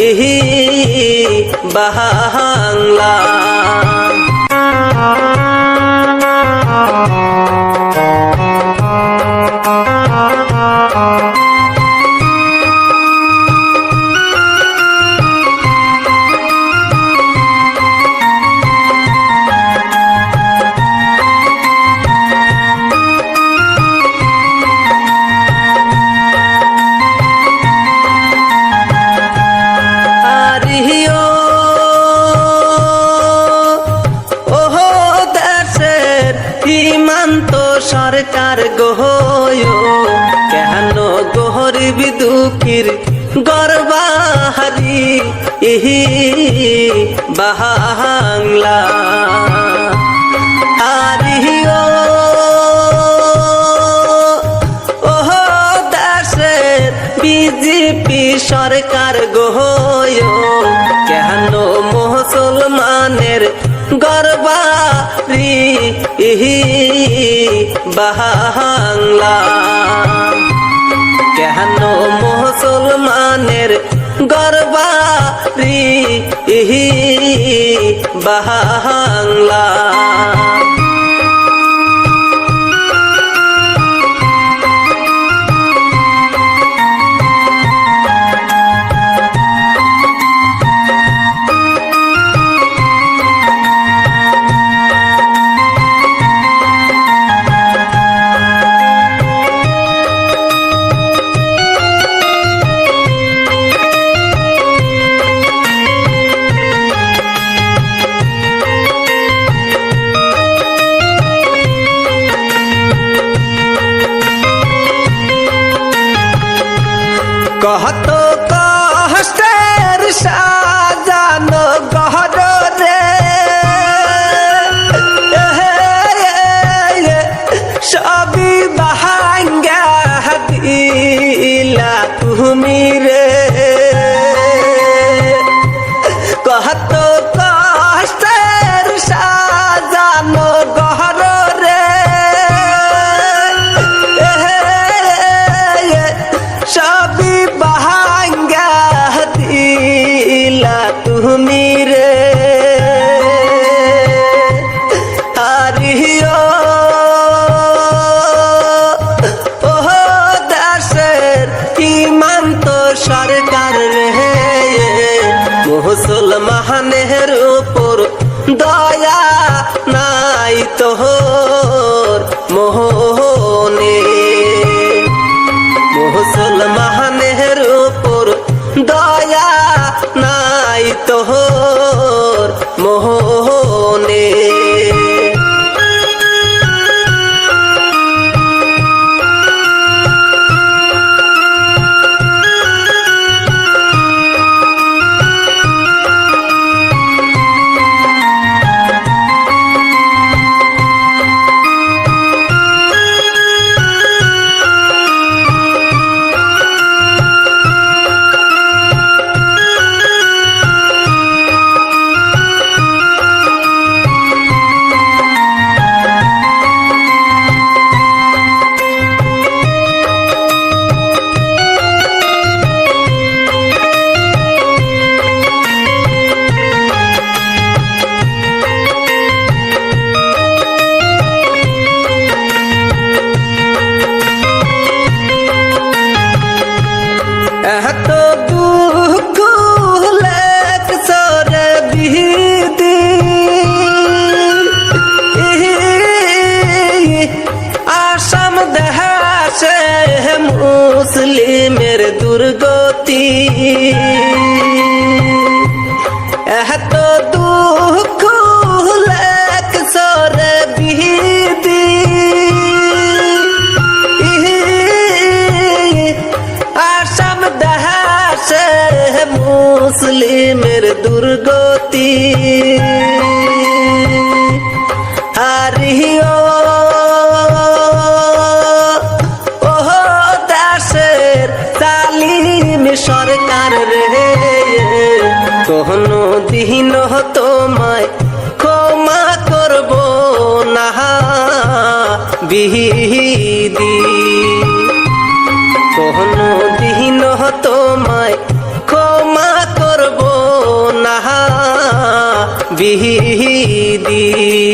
ইহি বাংলা গরিব দুঃখীর গর্বাহারি। ইহি বিজেপি সরকার গোহয়। কেন মুসলমানের গর্বারি ইহি বাংলা। মুসলমানের গরবারি বাংলা কহত কষ্টের সাজানো গহর রে সবই হারিও মুসলিমের দুর্গতি। হারিও। ওহ, দাসের তালিম সরকার রে। কোনো দিন তোমায় ক্ষমা করব না। বিহিদি। বিহি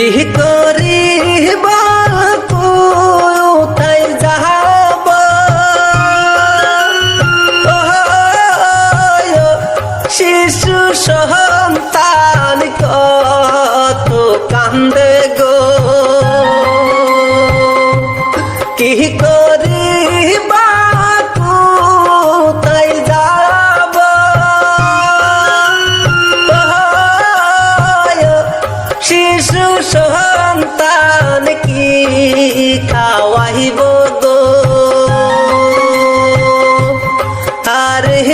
কি করি কোথায় যাহাব। শিশু সন্তান কত কান্দে।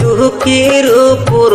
দুঃখের উপর